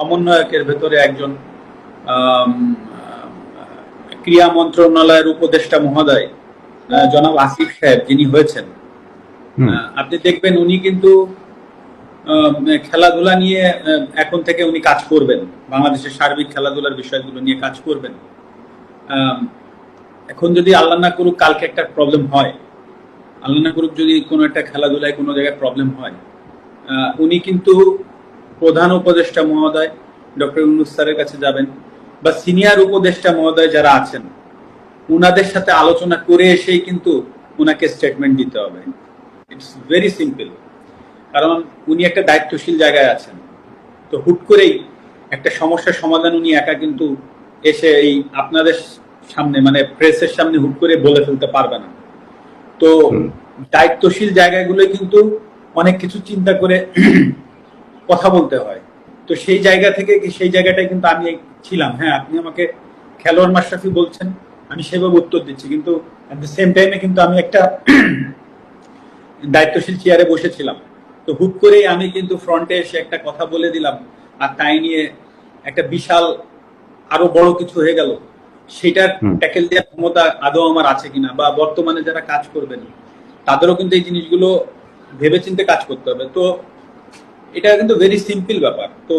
সমন্বয়কের ভেতরে একজন ক্রিয়া মন্ত্রণালয়ের উপদেষ্টা মহোদয় জনাব আসিফ সাহেব যিনি হয়েছেন। আপনি দেখবেন উনি কিন্তু খেলাধুলা নিয়ে এখন থেকে উনি কাজ করবেন। বাংলাদেশের সার্বিক খেলাধুলার বিষয়গুলো নিয়ে কাজ করবেন। আহ, এখন যদি আল্লাহ না করুক কালকে একটা প্রবলেম হয়। আল্লাহ না করুক যদি কোনো একটা খেলাধুলায় কোনো জায়গায় প্রবলেম হয়। আহ, উনি কিন্তু প্রধান উপদেষ্টা মহোদয় ডক্টর ইউনুস স্যারের কাছে যাবেন বা সিনিয়র উপদেষ্টা মহোদয় যারা আছেন উনাদের সাথে আলোচনা করে এসেই কিন্তু উনাকে স্টেটমেন্ট দিতে হবে। ইটস ভেরি সিম্পল কারণ উনি একটা দায়িত্বশীল জায়গায় আছেন। তো হুট করেই একটা সমস্যার সমাধান উনি একা কিন্তু এসে এই আপনাদের সামনে মানে প্রেসের সামনে হুট করে বলে ফেলতে পারবে না। তো দায়িত্বশীল জায়গাগুলো কিন্তু অনেক কিছু চিন্তা করে কথা বলতে হয়। তো সেই জায়গা থেকে সেই জায়গাটায় কিন্তু আমি ছিলাম। হ্যাঁ আপনি আমাকে খেলোয়াড় মাশরাফি বলছেন আমি সেভাবে উত্তর দিচ্ছি। কিন্তু অ্যাট দ্য সেম টাইমে কিন্তু আমি একটা দায়িত্বশীল চেয়ারে বসেছিলাম। তো হুট করেই আমি কিন্তু ফ্রন্টে এসে একটা কথা বলে দিলাম আর তাই নিয়ে একটা বিশাল আরও বড় কিছু হয়ে গেল। সেটার ট্যাকেল দেওয়ার ক্ষমতা আদৌ আমার আছে কিনা বা বর্তমানে যারা কাজ করবেন তাদেরও কিন্তু এই জিনিসগুলো ভেবেচিন্তে কাজ করতে হবে। তো এটা কিন্তু ভেরি সিম্পল ব্যাপার। তো